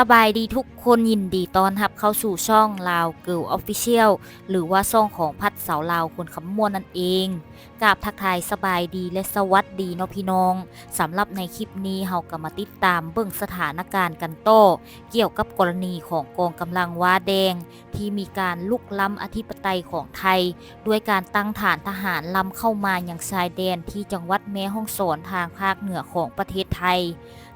สบายดีทุกคนยินดีต้อนรับเข้าสู่ช่องลาวเกิลออฟฟิเชียลหรือว่าช่องของพัดเสาลาวคนคำมวนนั่นเองกราบทักทายสบายดีและสวัสดีเนาะพี่น้องสำหรับในคลิปนี้เฮาก็มาติดตามเบิ่งสถานการณ์กันโตเกี่ยวกับกรณีของกองกำลังว้าแดง ที่มีการลุกล้ำอธิปไตยของไทย ด้วยการตั้งฐานทหารล้ำเข้ามาอย่างชายแดนที่จังหวัดแม่ฮ่องสอนทางภาคเหนือของประเทศไทย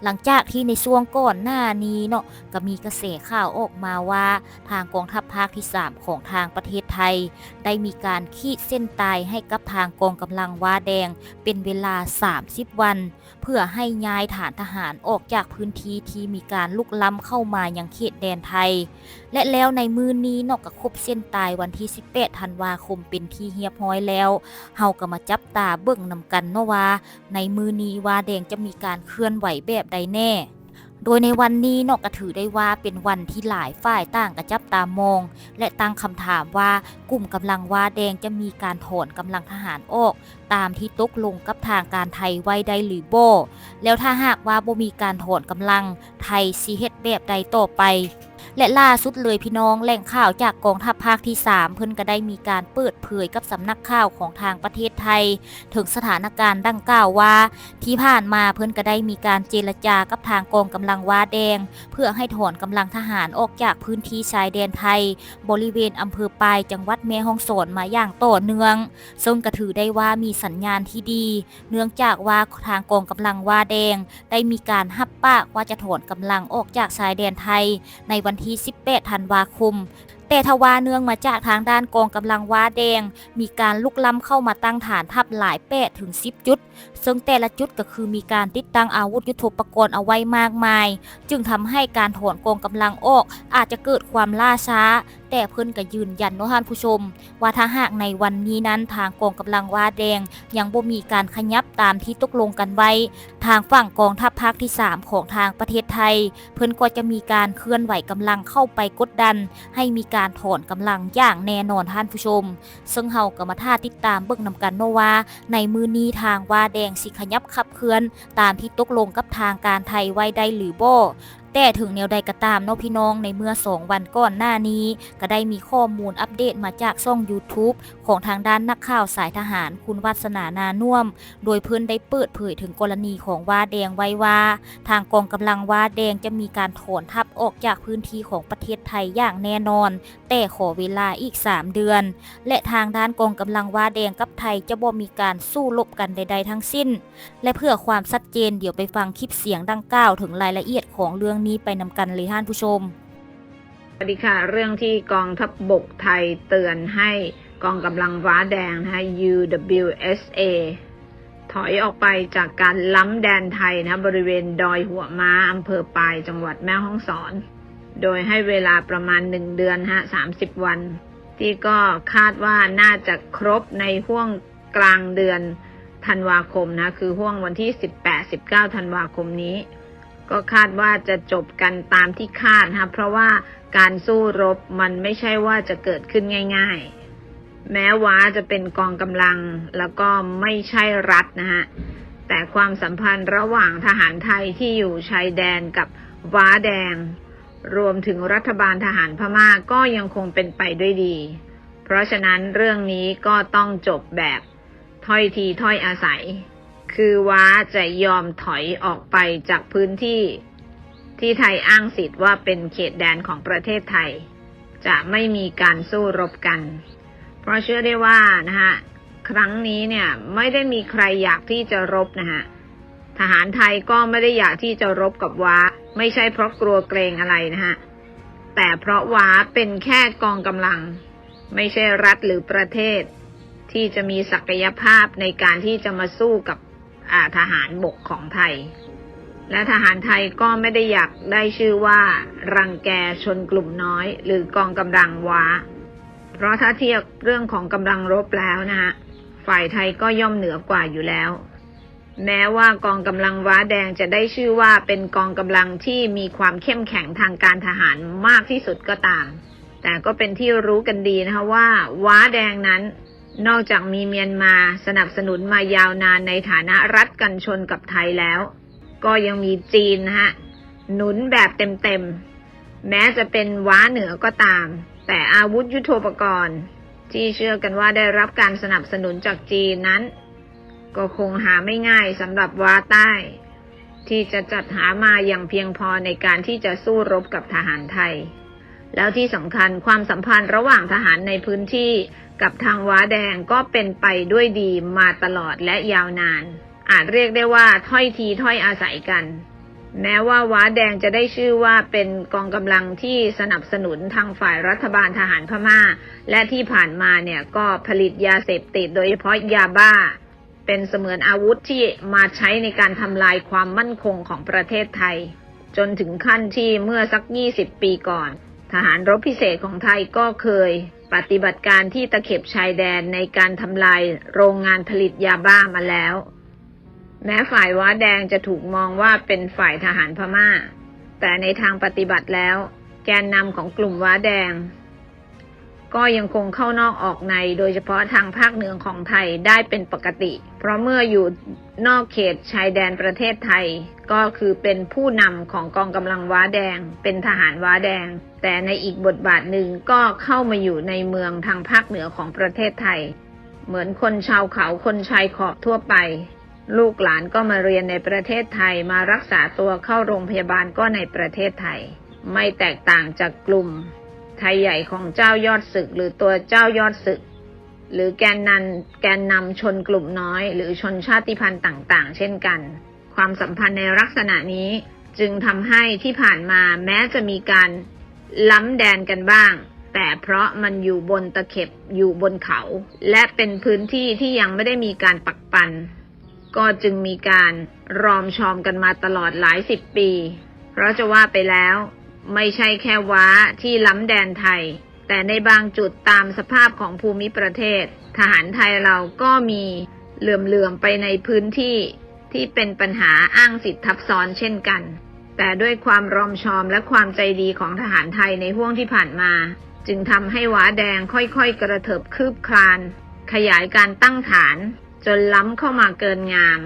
หลังจากที่ในช่วงก่อนหน้านี้เนาะก็มีกระแสข่าวออกมาว่าทางกองทัพภาคที่ 3 ของทางประเทศไทย ได้มีการขีดเส้นตายให้กับทางกองกำลังว้าแดง เป็นเวลา 30 วัน เพื่อให้ย้ายฐานทหารออกจากพื้นที่ที่มีการลุกล้ำเข้ามายังเขตแดนไทย และแล้วในมือนี้นอกกับครบเส้นตายวันที่ 18 ธันวาคมเป็นที่เฮียบร้อยแล้ว เฮาก็มาจับตาเบิ่งนำกันเนาะว่า ในมือนี้ว่าแดงจะมีการเคลื่อนไหวแบบใดแน่ โดยในวันนี้นอกก็ถือได้ว่าเป็นวันที่หลายฝ่ายต่างกระจับตามอง และตั้งคำถามว่ากลุ่มกำลังว่าแดงจะมีการถอนกำลังทหารออก ตามที่ตกลงกับทางการไทยไว้ได้หรือโบแล้วถ้าหากว่าบ่มีการถอนกำลังไทยสิเฮ็ดแบบใดต่อไป และล่าสุดเลยพี่น้องแหล่งข่าวจากกองทัพภาคที่ 3 เพิ่นก็ได้มีการเปิดเผยกับสำนักข่าวของทางประเทศไทย ถึงสถานการณ์ดังกล่าวว่า ที่ผ่านมาเพิ่นก็ได้มีการเจรจากับทางกองกำลังว้าแดง เพื่อให้ถอนกำลังทหารออกจากพื้นที่ชายแดนไทย บริเวณอำเภอปายจังหวัดแม่ฮ่องสอนมาอย่างต่อเนื่องซึ่งก็ถือได้ว่ามีสัญญาณที่ดี เนื่องจากว่าทางกองกำลังว้าแดง ได้มีการหับปากว่าจะถอนกำลังออกจากชายแดนไทย ในวันที่ที่ 18 ธันวาคม แต่ทว่าเนื่องมาจากทางด้านกองกำลังว้าแดง มีการลุกล้ำเข้ามาตั้งฐานทัพหลายแปดถึง10 จุด ซึ่งแต่ละจุดก็คือมีการติดตั้งอาวุธยุทโธปกรณ์เอาไว้มากมาย จึงทำให้การถอนกองกำลังออก อาจจะเกิดความล่าช้า แต่เพิ่นก็ยืนยันเนาะท่านผู้ชม ว่าถ้าหากในวันนี้นั้นทางกองกำลังว้าแดง ยังบ่มีการขยับตามที่ตกลงกันไว้ ทางฝั่งกองทัพภาคที่ 3 ของทางประเทศไทย เพิ่นก็จะมีการเคลื่อนไหวกำลังเข้าไปกดดัน ให้มีการถอนกำลังอย่างแน่นอนท่านผู้ชม ซึ่งเฮาก็มาท่าติดตามเบิ่งนำกันเนาะว่า ในมือนี้ทางว่าแดงสิขยับขับเคลื่อน ตามที่ตกลงกับทางการไทยไว้ได้หรือบ่ แต่ถึงแนวใดก็ตามเนาะพี่น้องในเมื่อ 2 วันก่อนหน้านี้ ก็ได้มีข้อมูลอัปเดตมาจากช่อง YouTube ของทางด้านนักข่าวสายทหารคุณวัฒนานานุ่ม โดยเพื่อนได้เปิดเผยถึงกรณีของว่าแดงไว้ว่า ทางกองกำลังว่าแดงจะมีการถอนทัพออกจากพื้นที่ของประเทศไทยอย่างแน่นอน แต่ขอเวลาอีก 3 เดือน และทางด้านกองกำลังว่าแดงกับไทยจะบ่มีการสู้รบกันใด ๆ ทั้งสิ้น และเพื่อความชัดเจนเดี๋ยวไปฟังคลิปเสียงดังกล่าวถึงรายละเอียดของเรื่องนี้ไปนำกันเลยท่านผู้ชมสวัสดีค่ะ เรื่องที่กองทัพบบกไทยเตือนให้กองกำลังว้าแดงนะคะ UWSA ถอยออกไปจากการล้ำแดนไทยนะบริเวณดอยหัวม้าอำเภอปายจังหวัดแม่ฮ่องสอน โดยให้เวลาประมาณหนึ่งเดือนฮะสามสิบวัน ที่ก็คาดว่าน่าจะครบในห่วงกลางเดือนธันวาคมนะ คือห่วงวันที่ 18-19ธันวาคมนี้ ก็คาดว่าจะจบกันตามที่คาดนะเพราะว่าการสู้รบมันไม่ใช่ว่าจะเกิดขึ้นง่าย ๆ แม้ว่าจะเป็นกองกำลังแล้วก็ไม่ใช่รัฐนะฮะแต่ความสัมพันธ์ระหว่างทหารไทยที่อยู่ชายแดนกับว้าแดง รวมถึงรัฐบาลทหารพม่าก็ยังคงเป็นไปด้วยดี เพราะฉะนั้นเรื่องนี้ก็ต้องจบแบบถ้อยทีถ้อยอาศัย คือว้าจะยอมถอยออกไปจากพื้นที่ที่ไทยอ้างสิทธิ์ว่าเป็นเขตแดนของประเทศไทย จะไม่มีการสู้รบกัน เพราะเชื่อได้ว่านะฮะครั้งนี้เนี่ยไม่ได้มีใครอยากที่จะรบนะฮะทหารไทยก็ไม่ได้อยากที่จะรบกับว้า ไม่ใช่เพราะกลัวเกรงอะไรนะฮะแต่เพราะว้าเป็นแค่กองกำลัง ไม่ใช่รัฐหรือประเทศ ที่จะมีศักยภาพในการที่จะมาสู้กับ ทหารบกของไทย และทหารไทยก็ไม่ได้อยากได้ชื่อว่า รังแกชนกลุ่มน้อย หรือกองกำลังว้า เพราะถ้าเทียบเรื่องของกำลังรบแล้วนะฮะฝ่ายไทยก็ย่อมเหนือกว่าอยู่แล้ว แม้ว่ากองกำลังว้าแดงจะได้ชื่อว่าเป็นกองกำลังที่มีความเข้มแข็งทางการทหารมากที่สุดก็ตาม แต่ก็เป็นที่รู้กันดีนะคะว่า ว้าแดงนั้น นอกจากมีเมียนมาสนับสนุนมายาวนานในฐานะรัฐกันชนกับไทยแล้ว ก็ยังมีจีนนะฮะหนุนแบบเต็มๆ แม้จะเป็นว้าเหนือก็ตาม แต่อาวุธยุโทโธปกรณ์ ที่เชื่อกันว่าได้รับการสนับสนุนจากจีนนั้น ก็คงหาไม่ง่ายสำหรับว้าใต้ ที่จะจัดหามาอย่างเพียงพอในการที่จะสู้รบกับทหารไทย แล้วที่สำคัญความสัมพันธ์ระหว่างทหารในพื้นที่กับทางว้าแดงก็เป็นไปด้วยดีมาตลอดและยาวนาน อาจเรียกได้ว่าถ้อยทีถ้อยอาศัยกัน แม้ว่าว้าแดงจะได้ชื่อว่าเป็นกองกำลังที่สนับสนุนทางฝ่ายรัฐบาลทหารพม่า และที่ผ่านมาเนี่ยก็ผลิตยาเสพติดโดยเฉพาะยาบ้า เป็นเสมือนอาวุธที่มาใช้ในการทำลายความมั่นคงของประเทศไทย จนถึงขั้นที่เมื่อสัก 20 ปีก่อน ทหารรบพิเศษของไทยก็เคยปฏิบัติการที่ตะเข็บชายแดนในการทำลายโรงงานผลิตยาบ้ามาแล้ว แม้ฝ่ายว้าแดงจะถูกมองว่าเป็นฝ่ายทหารพม่า แต่ในทางปฏิบัติแล้ว แกนนำของกลุ่มว้าแดง ก็ยังคงเข้านอกออกในโดยเฉพาะทางภาคเหนือของไทยได้เป็นปกติ เพราะเมื่ออยู่นอกเขตชายแดนประเทศไทย ก็คือเป็นผู้นำของกองกำลังว้าแดง เป็นทหารว้าแดง แต่ในอีกบทบาทหนึ่งก็เข้ามาอยู่ในเมืองทางภาคเหนือของประเทศไทย เหมือนคนชาวเขาคนชายขอบทั่วไป ลูกหลานก็มาเรียนในประเทศไทยมารักษาตัวเข้าโรงพยาบาลก็ในประเทศไทย ไม่แตกต่างจากกลุ่ม ไทยใหญ่ของเจ้ายอดศึก หรือตัวเจ้ายอดศึก หรือแกนนันแกนนำชนกลุ่มน้อย หรือชนชาติพันธุ์ต่างๆ เช่นกัน ความสัมพันธ์ในลักษณะนี้จึงทำให้ที่ผ่านมาแม้จะมีการล้ำแดนกันบ้าง แต่เพราะมันอยู่บนตะเข็บอยู่บนเขา และเป็นพื้นที่ที่ยังไม่ได้มีการปักปัน ก็จึงมีการรอมชอมกันมาตลอดหลายสิบปี เพราะจะว่าไปแล้ว ไม่ใช่แค่ว้าที่ล้ำแดนไทย แต่ในบางจุดตามสภาพของภูมิประเทศ ทหารไทยเราก็มีเหลื่อมๆไปในพื้นที่ที่เป็นปัญหาอ้างสิทธิทับซ้อนเช่นกัน แต่ด้วยความรอมชอมและความใจดีของทหารไทยในห่วงที่ผ่านมา จึงทำให้ว้าแดงค่อยๆ กระเถิบคืบคลาน ขยายการตั้งฐาน จนล้ำเข้ามาเกินงาม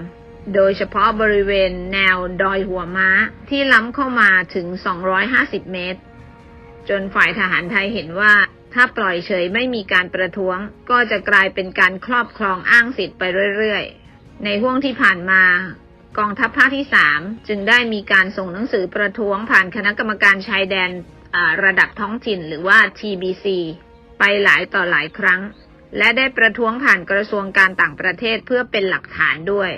โดยเฉพาะบริเวณแนวดอยหัวม้าที่ล้ำเข้ามาถึง 250 เมตร จนฝ่ายทหารไทยเห็นว่าถ้าปล่อยเฉยไม่มีการประท้วง ก็จะกลายเป็นการครอบครองอ้างสิทธิ์ไปเรื่อยๆ ในห่วงที่ผ่านมากองทัพภาคที่ 3 จึงได้มีการส่งหนังสือประท้วงผ่านคณะกรรมการชายแดนระดับท้องถิ่นหรือว่า TBC ไปหลายต่อหลายครั้ง และได้ประท้วงผ่านกระทรวงการต่างประเทศเพื่อเป็นหลักฐานด้วย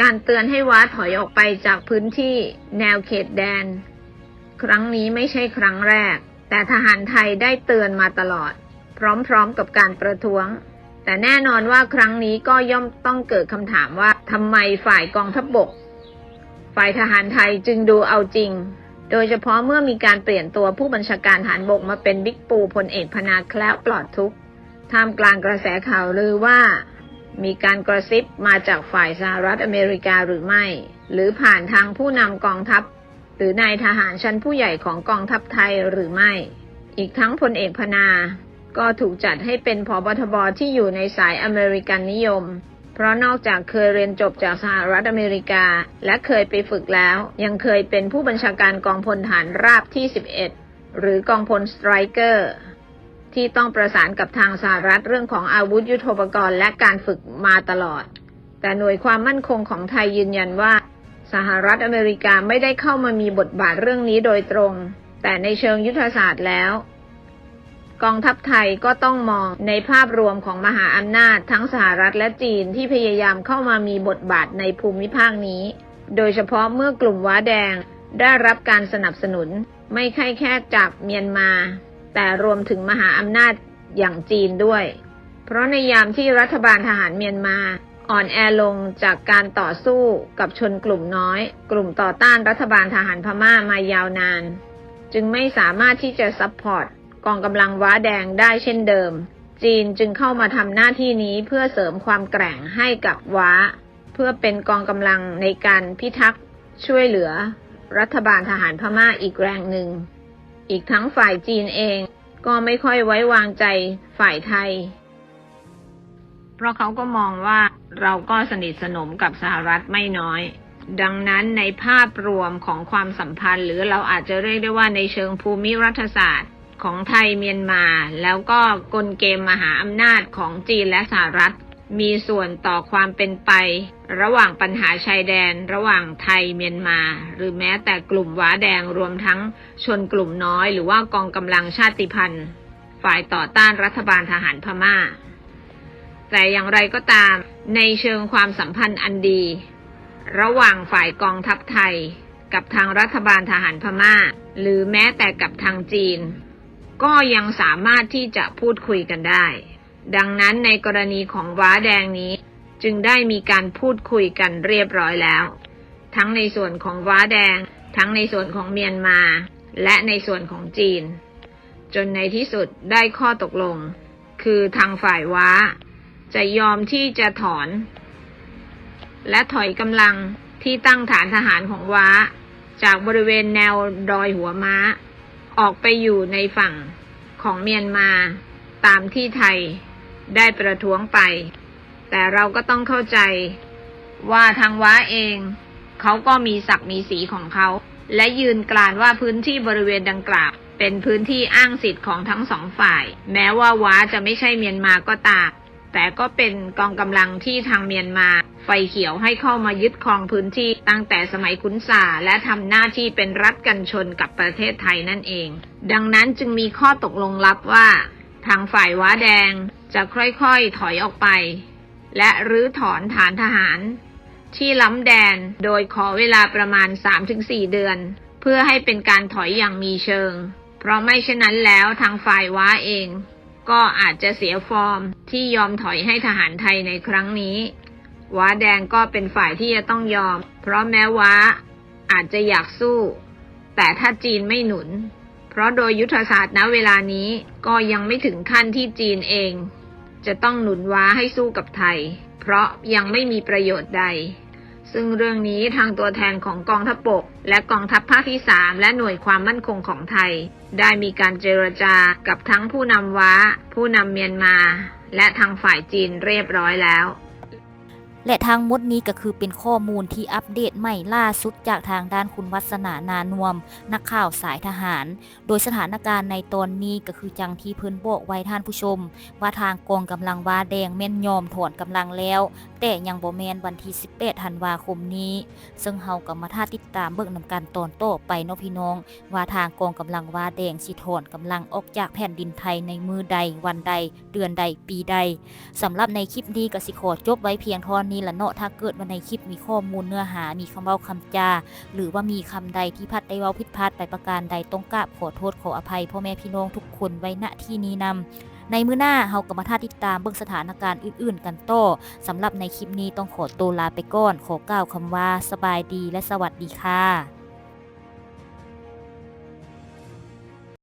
การเตือนให้ว้าถอยออกไปจากพื้นที่แนวเขตแดน ครั้งนี้ไม่ใช่ครั้งแรก แต่ทหารไทยได้เตือนมาตลอด พร้อมๆกับการประท้วง แต่แน่นอนว่าครั้งนี้ก็ย่อมต้องเกิดคำถามว่าทำไมฝ่ายกองทัพบบก ฝ่ายทหารไทยจึงดูเอาจริง โดยเฉพาะเมื่อมีการเปลี่ยนตัวผู้บัญชาการฐานบกมาเป็นบิ๊กปูพลเอกพนาแคล้วปลอดทุกข์ท่ามกลางกระแสข่าวลือว่า มีการกระซิบมาจากฝ่ายสหรัฐอเมริกาหรือไม่ หรือผ่านทางผู้นำกองทัพ หรือนายทหารชั้นผู้ใหญ่ของกองทัพไทยหรือไม่ อีกทั้งพลเอกพนา ก็ถูกจัดให้เป็นผบทบที่อยู่ในสายอเมริกันนิยม เพราะนอกจากเคยเรียนจบจากสหรัฐอเมริกา และเคยไปฝึกแล้ว ยังเคยเป็นผู้บัญชาการกองพลฐานราบที่ 11 หรือกองพลสไตรเกอร์ ที่ต้องประสานกับทางสหรัฐเรื่องของอาวุธยุโทโธปกรณ์และการฝึกมาตลอด แต่หน่วยความมั่นคงของไทยยืนยันว่า สหรัฐอเมริกาไม่ได้เข้ามามีบทบาทเรื่องนี้โดยตรง แต่ในเชิงยุทธศาสตร์แล้ว กองทัพไทยก็ต้องมองในภาพรวมของมหาอำนาจทั้งสหรัฐและจีนที่พยายามเข้ามามีบทบาทในภูมิภาคนี้ โดยเฉพาะเมื่อกลุ่มว้าแดงได้รับการสนับสนุน ไม่ใช่แค่จากเมียนมา แต่รวมถึงมหาอำนาจอย่างจีนด้วย เพราะในยามที่รัฐบาลทหารเมียนมาอ่อนแอลงจากการต่อสู้กับชนกลุ่มน้อย กลุ่มต่อต้านรัฐบาลทหารพม่ามายาวนาน จึงไม่สามารถที่จะซัพพอร์ตกองกำลังว้าแดงได้เช่นเดิม จีนจึงเข้ามาทำหน้าที่นี้เพื่อเสริมความแกร่งให้กับว้า เพื่อเป็นกองกำลังในการพิทักษ์ช่วยเหลือ รัฐบาลทหารพม่าอีกแรงหนึ่ง อีกทั้งฝ่ายจีนเองก็ไม่ค่อยไว้วางใจฝ่ายไทย เพราะเขาก็มองว่าเราก็สนิทสนมกับสหรัฐไม่น้อย ดังนั้นในภาพรวมของความสัมพันธ์ หรือเราอาจจะเรียกได้ว่าในเชิงภูมิรัฐศาสตร์ของไทยเมียนมา แล้วก็กลเกมมหาอำนาจของจีนและสหรัฐ มีส่วนต่อความเป็นไป ระหว่างปัญหาชายแดน ระหว่างไทยเมียนมา หรือแม้แต่กลุ่มว้าแดงรวมทั้งชนกลุ่มน้อย หรือว่ากองกำลังชาติพันธุ์ ฝ่ายต่อต้านรัฐบาลทหารพม่า แต่อย่างไรก็ตาม ในเชิงความสัมพันธ์อันดี ระหว่างฝ่ายกองทัพไทย กับทางรัฐบาลทหารพม่า หรือแม้แต่กับทางจีน ก็ยังสามารถที่จะพูดคุยกันได้ ดังนั้นในกรณีของว้าแดงนี้ จึงได้มีการพูดคุยกันเรียบร้อยแล้ว ทั้งในส่วนของว้าแดง ทั้งในส่วนของเมียนมา และในส่วนของจีน จนในที่สุดได้ข้อตกลง คือทางฝ่ายว้า จะยอมที่จะถอน และถอยกำลังที่ตั้งฐานทหารของว้า จากบริเวณแนวดอยหัวม้า ออกไปอยู่ในฝั่งของเมียนมาตามที่ไทย ได้ประท้วงไป แต่เราก็ต้องเข้าใจว่าทางว้าเอง เขาก็มีศักดิ์มีสีของเขา และยืนกรานว่าพื้นที่บริเวณดังกล่าวเป็นพื้นที่อ้างสิทธิ์ของทั้งสองฝ่าย แม้ว่าว้าจะไม่ใช่เมียนมาก็ตามแต่ก็เป็นกองกำลังที่ทางเมียนมา ไฟเขียวให้เข้ามายึดครองพื้นที่ตั้งแต่สมัยขุนสาและทำหน้าที่เป็นรัฐกันชนกับประเทศไทยนั่นเอง ดังนั้นจึงมีข้อตกลงลับว่า ทางฝ่ายว้าแดงจะค่อยๆถอยออกไป และรื้อถอนฐานทหาร ที่ล้ำแดนโดยขอเวลาประมาณ 3-4 เดือน เพื่อให้เป็นการถอยอย่างมีเชิง เพราะไม่เช่นนั้นแล้วทางฝ่ายว้าเอง ก็อาจจะเสียฟอร์มที่ยอมถอยให้ทหารไทยในครั้งนี้ ว้าแดงก็เป็นฝ่ายที่จะต้องยอม เพราะแม้ว้าอาจจะอยากสู้ แต่ถ้าจีนไม่หนุน เพราะโดยยุทธศาสตร์ณเวลานี้ก็ยังไม่ถึงขั้นที่จีนเอง จะต้องหนุนว้าให้สู้กับไทย เพราะยังไม่มีประโยชน์ใด ซึ่งเรื่องนี้ทางตัวแทนของกองทัพบกและกองทัพภาคที่3และหน่วยความมั่นคงของไทย ได้มีการเจรจากับทั้งผู้นำว้า ผู้นำเมียนมา และทางฝ่ายจีนเรียบร้อยแล้ว และทั้งหมดนี้ก็คือเป็นข้อมูลที่อัปเดตใหม่ล่าสุดจากทางด้านคุณวัฒนานานวม นักข่าวสายทหาร โดยสถานการณ์ในตอนนี้ก็คือจังที่เพิ่นบอกไว้ท่านผู้ชม ว่าทางกองกำลังวาแดงแม่นยอมถอนกำลังแล้ว แต่ยังบ่แมนวันที่ 18ธันวาคมนี้ ซึ่งเฮาก็มาท่าติดตามเบิ่งนำกันตอนโต้ไปเนาะพี่น้อง ว่าทางกองกำลังวาแดงสิถอนกำลังออกจากแผ่นดินไทยในมือใดวันใด เดือนใดปีใดสำหรับในคลิปนี้ก็สิขอจบไว้เพียงเท่านี้ละเนาะถ้าเกิดว่าในคลิปมีข้อมูลเนื้อหามีคำเว้าคำจา หรือว่ามีคำใดที่พัดได้เว้าผิดพลาดไปประการใดต้องกราบขอโทษขออภัยพ่อแม่พี่น้องทุกคนไว้ณที่นี้นำในมื้อหน้าเฮาก็มาท่าติดตามเบื้องสถานการณ์อื่นๆ กันต่อสำหรับในคลิปนี้ต้องขอตัวลาไปก่อน ขอกล่าวคำว่าสบายดีและสวัสดีค่ะ